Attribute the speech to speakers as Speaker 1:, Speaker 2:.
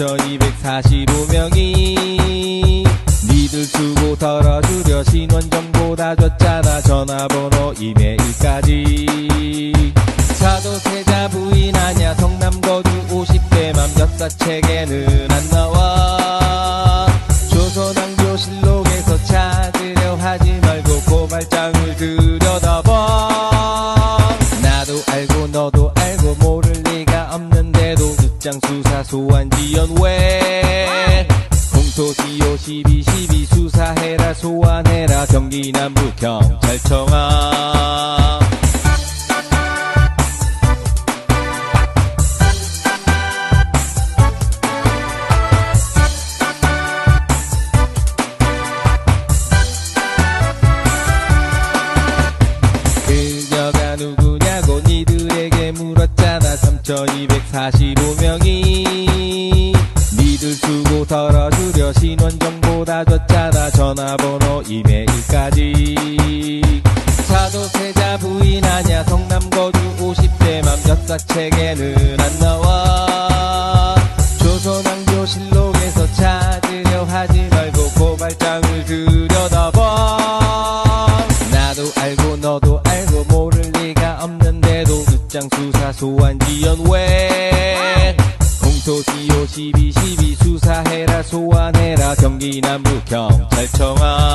Speaker 1: 1245명이 니들 쓰고 덜어주려 신원정보 다 줬잖아. 전화번호 이메일까지. 차도 세자 부인 아냐. 성남거주 50대만 역사책에는 안 나와. 조선왕조 실록에서 찾으려 하지 말고 고발장을 들여다봐. 나도 알고 너도 알고 모를 리가 없는데도 늑장수사 소환 지연 왜 공소시효 12 12 수사해라 소환해라. 경기 남부 경찰청아. 그녀가 누구냐고 니들에게 물었잖아 3245명이 니들 수고 덜어주려 신원정보 다 줬잖아 전화번호 이메일까지. 사도세자 부인 아냐 성남거주 50대만 역사책에는 안 나와. 조선왕조 실록에서 찾으려 하지 말고 고발장을 들여다봐. 나도 알고 너도 알고 모를 리가 없는데도 늑장수사 소환 지연 왜 공소시효 12 12 수사해라 소환해라 경기 남부 경찰청아